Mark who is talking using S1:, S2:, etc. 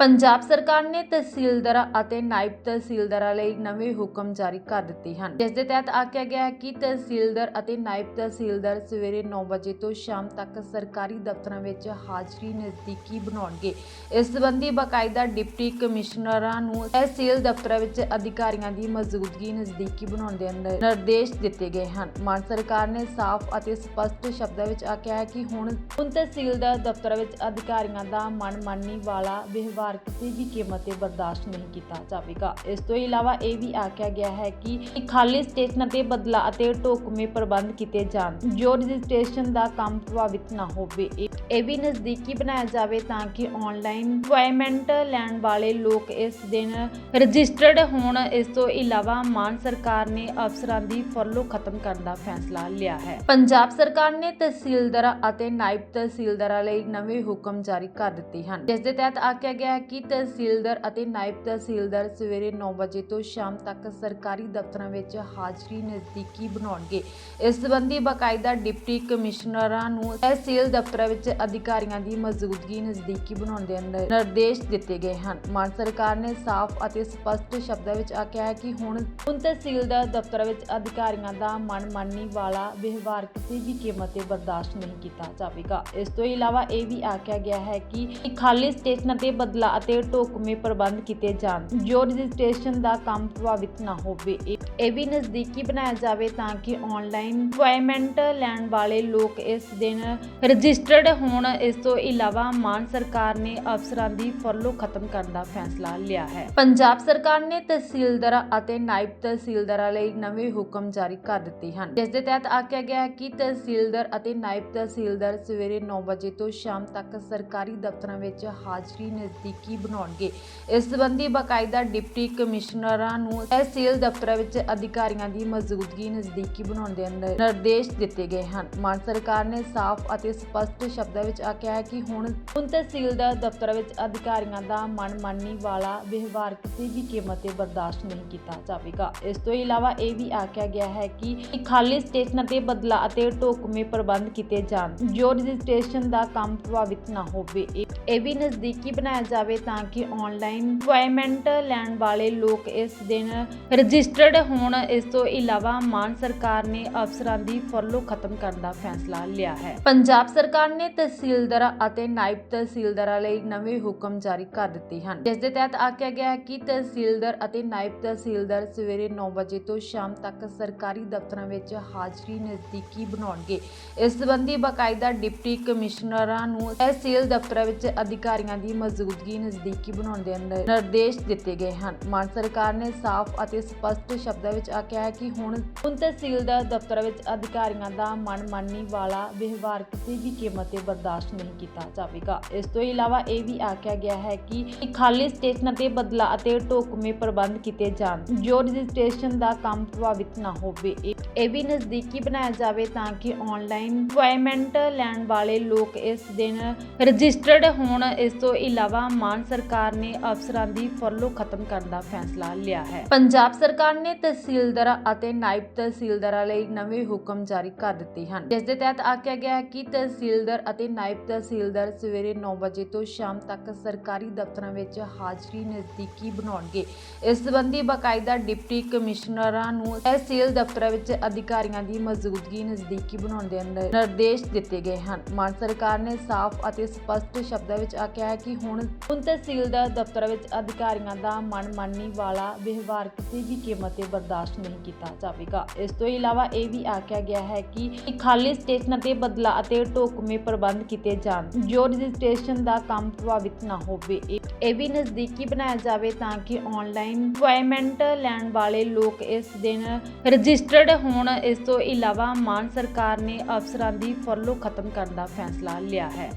S1: ਪੰਜਾਬ ਸਰਕਾਰ ਨੇ ਤਹਿਸੀਲਦਾਰਾਂ ਅਤੇ ਨਾਇਬ ਤਹਿਸੀਲਦਾਰਾਂ ਲਈ ਨਵੇਂ ਹੁਕਮ ਜਾਰੀ ਕਰ ਦਿੱਤੇ ਹਨ। ਜਿਸ ਦੇ ਤਹਿਤ ਆਖਿਆ ਗਿਆ ਹੈ ਕਿ ਤਹਿਸੀਲਦਾਰ ਅਤੇ ਨਾਇਬ ਤਹਿਸੀਲਦਾਰ ਸਵੇਰੇ 9 ਵਜੇ ਤੋਂ ਸ਼ਾਮ ਤੱਕ ਸਰਕਾਰੀ ਦਫ਼ਤਰਾਂ ਵਿੱਚ ਹਾਜ਼ਰੀ ਨਜ਼ਦੀਕੀ ਬਣਾਉਣਗੇ। ਇਸ ਸੰਬੰਧੀ ਬਾਕਾਇਦਾ ਡਿਪਟੀ ਕਮਿਸ਼ਨਰਾਂ ਨੂੰ ਤਹਿਸੀਲ ਦਫ਼ਤਰਾਂ ਵਿੱਚ ਅਧਿਕਾਰੀਆਂ ਦੀ ਮੌਜੂਦਗੀ ਨਜ਼ਦੀਕੀ ਬਣਾਉਣ ਦੇ ਨਿਰਦੇਸ਼ ਦਿੱਤੇ ਗਏ ਹਨ। ਮਾਨ ਸਰਕਾਰ ਨੇ ਸਾਫ਼ ਅਤੇ ਸਪਸ਼ਟ ਸ਼ਬਦਾਂ ਵਿੱਚ ਆਖਿਆ ਹੈ ਕਿ ਹੁਣ ਹੁਣ ਤਹਿਸੀਲਦਾਰ ਦਫ਼ਤਰਾਂ ਵਿੱਚ ਅਧਿਕਾਰੀਆਂ ਦਾ ਮਨਮਾਨੀ ਵਾਲਾ ਵਿਵਹਾਰ ਕਿਸੇ ਵੀ ਕੀਮਤ ਤੇ ਬਰਦਾਸ਼ਤ ਨਹੀਂ ਕੀਤਾ ਜਾਵੇਗਾ। ਇਸ ਤੋਂ ਇਲਾਵਾ ਇਹ ਵੀ ਆਖਿਆ ਗਿਆ ਹੈ ਕਿ ਖਾਲੀ ਸਟੇਸ਼ਨਾਂ ਤੇ ਬਦਲਾ ਅਤੇ ਢੋਕਵੇਂ ਪ੍ਰਬੰਧ ਕੀਤੇ ਜਾਣ, ਜੋ ਰਜਿਸਟ੍ਰੇਸ਼ਨ ਦਾ ਕੰਮ ਪ੍ਰਭਾਵਿਤ ਨਾ ਹੋਵੇ। ਇਹ ਵੀ ਨਜ਼ਦੀਕੀ ਬਣਾਇਆ ਜਾਵੇ ਤਾਂ ਕਿ ਆਨਲਾਈਨ ਅਪਾਇੰਟਮੈਂਟ ਲੈਣ ਵਾਲੇ ਲੋਕ ਇਸ ਦਿਨ ਰਜਿਸਟਰਡ ਹੋਣ। ਇਸ ਤੋਂ ਇਲਾਵਾ ਮਾਨ ਸਰਕਾਰ ਨੇ ਅਫਸਰਾਂ ਦੀ ਫਰਲੋ ਖਤਮ ਕਰਨ ਦਾ ਫੈਸਲਾ ਲਿਆ ਹੈ। ਪੰਜਾਬ ਸਰਕਾਰ ਨੇ ਤਹਿਸੀਲਦਾਰਾਂ ਅਤੇ ਨਾਇਬ ਤਹਿਸੀਲਦਾਰਾਂ ਲਈ ਨਵੇਂ ਹੁਕਮ ਜਾਰੀ ਕਰ ਦਿੱਤੇ ਹਨ। ਜਿਸ ਦੇ ਤਹਿਤ ਆਖਿਆ ਗਿਆ ਹੈ ਕਿ ਤਹਿਸੀਲਦਾਰ ਅਤੇ ਨਾਇਬ ਤਹਿਸੀਲਦਾਰ ਸਵੇਰੇ 9 ਵਜੇ ਤੋਂ ਸ਼ਾਮ ਤੱਕ ਸਰਕਾਰੀ ਦਫ਼ਤਰਾਂ ਵਿੱਚ ਹਾਜ਼ਰੀ ਨਜ਼ਦੀਕੀ ਬਣਾਉਣਗੇ। ਇਸ ਸੰਬੰਧੀ ਬਾਕਾਇਦਾ ਡਿਪਟੀ ਕਮਿਸ਼ਨਰਾਂ ਨੂੰ ਤਹਿਸੀਲ ਦਫ਼ਤਰਾਂ ਵਿੱਚ ਅਧਿਕਾਰੀਆਂ ਦੀ ਮੌਜੂਦਗੀ ਨਜ਼ਦੀਕੀ ਬਣਾਉਣ ਦੇ ਨਿਰਦੇਸ਼ ਦਿੱਤੇ ਗਏ ਹਨ। ਮਾਨ ਸਰਕਾਰ ਨੇ ਸਾਫ਼ ਅਤੇ ਸਪਸ਼ਟ ਸ਼ਬਦਾਂ ਵਿੱਚ ਆਖਿਆ ਹੈ ਕਿ ਹੁਣ ਹੁਣ ਤਹਿਸੀਲਦਾਰ ਦਫ਼ਤਰਾਂ ਵਿੱਚ ਅਧਿਕਾਰੀਆਂ ਦਾ ਮਨਮਾਨੀ ਵਾਲਾ ਵਿਵਹਾਰ ਕਿਸੇ ਵੀ ਕੀਮਤ ਤੇ ਬਰਦਾਸ਼ਤ ਨਹੀਂ ਕੀਤਾ ਜਾਵੇਗਾ। ਇਸ ਤੋਂ ਇਲਾਵਾ ਇਹ ਵੀ ਆਖਿਆ ਗਿਆ ਹੈ ਕਿ ਖਾਲੀ ਸਟੇਸ਼ਨਾਂ ਤੇ ਬਦਲਾ ਅਤੇ ਢੋਕਵੇਂ ਪ੍ਰਬੰਧ ਕੀਤੇ ਜਾਣ। ਜੋ ਰਜਿਸਟ੍ਰੇਸ਼ਨ ਦਾ ਕੰਮ ਪ੍ਰਭਾਵਿਤ ਨਾ ਹੋਵੇ, ਇਹ- ਵੀ ਨਜ਼ਦੀਕੀ ਬਣਾਇਆ ਜਾਵੇ ਤਾਂ ਕਿ ਆਨਲਾਈਨ ਅਪਾਇੰਟਮੈਂਟ ਲੈਣ ਵਾਲੇ ਲੋਕ ਇਸ ਦਿਨ ਰਜਿਸਟਰਡ ਹੋਣ। ਇਸ ਤੋਂ ਇਲਾਵਾ ਮਾਨ ਸਰਕਾਰ ਨੇ ਅਫਸਰਾਂ ਦੀ ਫਰਲੋ ਖਤਮ ਕਰਨ ਦਾ ਫੈਸਲਾ ਲਿਆ ਹੈ। ਪੰਜਾਬ ਸਰਕਾਰ ਨੇ ਤਹਿਸੀਲਦਾਰਾਂ ਅਤੇ ਨਾਇਬ ਤਹਿਸੀਲਦਾਰਾਂ ਲਈ ਨਵੇਂ ਹੁਕਮ ਜਾਰੀ ਕਰ ਦਿੱਤੇ ਹਨ। ਜਿਸ ਦੇ ਤਹਿਤ ਆਖਿਆ ਗਿਆ ਹੈ ਕਿ ਤਹਿਸੀਲਦਾਰ ਅਤੇ ਨਾਇਬ ਤਹਿਸੀਲਦਾਰ ਸਵੇਰੇ 9 ਵਜੇ ਤੋਂ ਸ਼ਾਮ ਤੱਕ ਸਰਕਾਰੀ ਦਫ਼ਤਰਾਂ ਵਿੱਚ ਹਾਜ਼ਰੀ ਨਜ਼ਦੀਕੀ ਬਣਾਉਣਗੇ? ਇਸ ਸੰਬੰਧੀ ਬਾਕਾਇਦਾ ਡਿਪਟੀ ਕਮਿਸ਼ਨਰਾਂ ਨੂੰ ਤਹਿਸੀਲ ਦਫ਼ਤਰਾਂ ਵਿੱਚ ਅਧਿਕਾਰੀਆਂ ਦੀ ਮੌਜੂਦਗੀ ਨਜ਼ਦੀਕੀ ਬਣਾਉਣ ਦੇ ਨਿਰਦੇਸ਼ ਦਿੱਤੇ ਗਏ ਹਨ। ਮਾਨ ਸਰਕਾਰ ਨੇ ਸਾਫ਼ ਅਤੇ ਸਪਸ਼ਟ ਸ਼ਬਦਾਂ ਵਿੱਚ ਆਖਿਆ ਹੈ ਕਿ ਹੁਣ ਹੁਣ ਤਹਿਸੀਲਦਾਰ ਦਫ਼ਤਰਾਂ ਵਿੱਚ ਅਧਿਕਾਰੀਆਂ ਦਾ ਮਨਮਾਨੀ ਵਾਲਾ ਵਿਵਹਾਰ ਕਿਸੇ ਵੀ ਕੀਮਤ ਤੇ ਬਰਦਾਸ਼ਤ ਨਹੀਂ ਕੀਤਾ ਜਾਵੇਗਾ। ਇਸ ਤੋਂ ਇਲਾਵਾ ਇਹ ਵੀ ਆਖਿਆ ਗਿਆ ਹੈ ਕਿ ਖਾਲੀ ਸਟੇਸ਼ਨਾਂ ਤੇ ਬਦਲਾ ਅਤੇ ਢੋਕਵੇਂ ਪ੍ਰਬੰਧ ਕੀਤੇ ਜਾਣ, ਜੋ ਰਜਿਸਟ੍ਰੇਸ਼ਨ ਦਾ ਕੰਮ ਪ੍ਰਭਾਵਿਤ ਨਾ ਹੋਵੇ। ਇਹ ਵੀ ਨਜ਼ਦੀਕੀ ਬਣਾਇਆ ਜਾਵੇ ਤਾਂ ਕਿ ਆਨਲਾਈਨ ਅਪਾਇੰਟਮੈਂਟ ਲੈਣ ਵਾਲੇ ਲੋਕ ਇਸ ਦਿਨ ਰਜਿਸਟਰਡ ਹੋਣ। ਇਸ ਤੋਂ ਇਲਾਵਾ ਮਾਨ ਸਰਕਾਰ ਨੇ ਅਫਸਰਾਂ ਦੀ ਫਰਲੋ ਖਤਮ ਕਰਨ ਦਾ ਫੈਸਲਾ ਲਿਆ ਹੈ। ਪੰਜਾਬ ਸਰਕਾਰ ਨੇ ਤਹਿਸੀਲਦਾਰਾਂ ਅਤੇ ਨਾਇਬ ਤਹਿਸੀਲਦਾਰਾਂ ਲਈ ਨਵੇਂ ਹੁਕਮ ਜਾਰੀ ਕਰ ਦਿੱਤੇ ਹਨ। ਜਿਸ ਦੇ ਤਹਿਤ ਆਖਿਆ ਗਿਆ ਹੈ ਕਿ ਤਹਿਸੀਲਦਾਰ ਅਤੇ ਨਾਇਬ ਤਹਿਸੀਲਦਾਰ ਸਵੇਰੇ 9 ਵਜੇ ਤੋਂ ਸ਼ਾਮ ਤੱਕ ਸਰਕਾਰੀ ਦਫ਼ਤਰਾਂ ਵਿੱਚ ਹਾਜ਼ਰੀ ਨਜ਼ਦੀਕੀ ਬਣਾਉਣਗੇ। ਇਸ ਸੰਬੰਧੀ ਬਾਕਾਇਦਾ ਡਿਪਟੀ ਕਮਿਸ਼ਨਰਾਂ ਨੂੰ ਤਹਿਸੀਲ ਦਫ਼ਤਰਾਂ ਵਿੱਚ ਅਧਿਕਾਰੀਆਂ ਦੀ ਮੌਜੂਦਗੀ ਨਜ਼ਦੀਕੀ ਬਣਾਉਣ ਦੇ ਨਿਰਦੇਸ਼ ਦਿੱਤੇ ਗਏ ਹਨ। ਮਾਨ ਸਰਕਾਰ ਨੇ ਸਾਫ਼ ਅਤੇ ਸਪਸ਼ਟ ਸ਼ਬਦਾਂ ਵਿੱਚ ਆਖਿਆ ਹੈ ਕਿ ਹੁਣ ਹੁਣ ਤਹਿਸੀਲਦਾਰ ਦਫ਼ਤਰਾਂ ਵਿੱਚ ਅਧਿਕਾਰੀਆਂ ਦਾ ਮਨਮਾਨੀ ਵਾਲਾ ਵਿਵਹਾਰ ਕਿਸੇ ਵੀ ਕੀਮਤ ਤੇ ਬਰਦਾਸ਼ਤ ਨਹੀਂ ਕੀਤਾ ਜਾਵੇਗਾ। ਇਸ ਤੋਂ ਇਲਾਵਾ ਇਹ ਵੀ ਆਖਿਆ ਗਿਆ ਹੈ ਕਿ ਖਾਲੀ ਸਟੇਸ਼ਨਾਂ ਤੇ ਬਦਲਾ ਅਤੇ ਢੋਕਵੇਂ ਪ੍ਰਬੰਧ ਕੀਤੇ ਜਾਣ, ਜੋ ਰਜਿਸਟ੍ਰੇਸ਼ਨ ਦਾ ਕੰਮ ਪ੍ਰਭਾਵਿਤ ਨਾ ਹੋਵੇ। ਇਹ- ਇਹ ਵੀ ਨਜ਼ਦੀਕੀ ਬਣਾਇਆ ਜਾਵੇ ਤਾਂ ਕਿ ਆਨਲਾਈਨ ਅਪਾਇੰਟਮੈਂਟ ਲੈਣ ਵਾਲੇ ਲੋਕ ਇਸ ਦਿਨ ਰਜਿਸਟਰਡ ਹੋਣ। ਇਸ ਤੋਂ ਇਲਾਵਾ ਮਾਨ ਸਰਕਾਰ ਨੇ ਅਫਸਰਾਂ ਦੀ ਫਰਲੋ ਖਤਮ ਕਰਨ ਦਾ ਫੈਸਲਾ ਲਿਆ ਹੈ। ਪੰਜਾਬ ਸਰਕਾਰ ਨੇ ਤਹਿਸੀਲਦਾਰਾਂ ਅਤੇ ਨਾਇਬ ਤਹਿਸੀਲਦਾਰਾਂ ਲਈ ਨਵੇਂ ਹੁਕਮ ਜਾਰੀ ਕਰ ਦਿੱਤੇ ਹਨ। ਜਿਸ ਦੇ ਤਹਿਤ ਆਖਿਆ ਗਿਆ ਹੈ ਕਿ ਤਹਿਸੀਲਦਾਰ ਅਤੇ ਨਾਇਬ ਤਹਿਸੀਲਦਾਰ ਸਵੇਰੇ 9 ਵਜੇ ਤੋਂ ਸ਼ਾਮ ਤੱਕ ਸਰਕਾਰੀ ਦਫ਼ਤਰਾਂ ਵਿੱਚ ਹਾਜ਼ਰੀ ਨਜ਼ਦੀਕੀ ਬਣਾਉਣਗੇ। ਇਸ ਸੰਬੰਧੀ ਬਾਕਾਇਦਾ ਡਿਪਟੀ ਕਮਿਸ਼ਨਰਾਂ ਨੂੰ ਤਹਿਸੀਲ ਦਫ਼ਤਰਾਂ ਵਿੱਚ ਅਧਿਕਾਰੀਆਂ ਦੀ ਮੌਜੂਦਗੀ ਨਜ਼ਦੀਕੀ ਬਣਾਉਣ ਦੇ ਨਿਰਦੇਸ਼ ਦਿੱਤੇ ਗਏ ਹਨ। ਮਾਨ ਸਰਕਾਰ ਨੇ ਸਾਫ਼ ਅਤੇ ਸਪਸ਼ਟ ਸ਼ਬਦਾਂ ਵਿੱਚ ਆਖਿਆ ਹੈ ਕਿ ਹੁਣ ਹੁਣ ਤਹਿਸੀਲਦਾਰ ਦਫ਼ਤਰਾਂ ਵਿੱਚ ਅਧਿਕਾਰੀਆਂ ਦਾ ਮਨਮਾਨੀ ਵਾਲਾ ਵਿਵਹਾਰ ਕਿਸੇ ਵੀ ਕੀਮਤ ਤੇ ਬਰਦਾਸ਼ਤ ਨਹੀਂ ਕੀਤਾ ਜਾਵੇਗਾ। ਇਸ ਤੋਂ ਇਲਾਵਾ ਇਹ ਵੀ ਆਖਿਆ ਗਿਆ ਹੈ ਕਿ ਖਾਲੀ ਸਟੇਸ਼ਨਾਂ ਤੇ ਬਦਲਾ ਅਤੇ ਢੋਕਵੇਂ ਪ੍ਰਬੰਧ ਕੀਤੇ ਜਾਣ, ਜੋ ਰਜਿਸਟ੍ਰੇਸ਼ਨ ਦਾ ਕੰਮ ਪ੍ਰਭਾਵਿਤ ਨਾ ਹੋਵੇ। ਇਹ- ਇਹ ਵੀ ਨਜ਼ਦੀਕੀ ਬਣਾਇਆ ਜਾਵੇ ਤਾਂ ਕਿ ਆਨਲਾਈਨ ਅਪਾਇੰਟਮੈਂਟ ਲੈਣ ਵਾਲੇ ਲੋਕ ਇਸ ਦਿਨ ਰਜਿਸਟਰਡ ਹੋਣ। ਇਸ ਤੋਂ ਇਲਾਵਾ ਮਾਨ ਸਰਕਾਰ ਨੇ ਅਫਸਰਾਂ ਦੀ ਫਰਲੋ ਖਤਮ ਕਰਨ ਦਾ ਫੈਸਲਾ ਲਿਆ ਹੈ।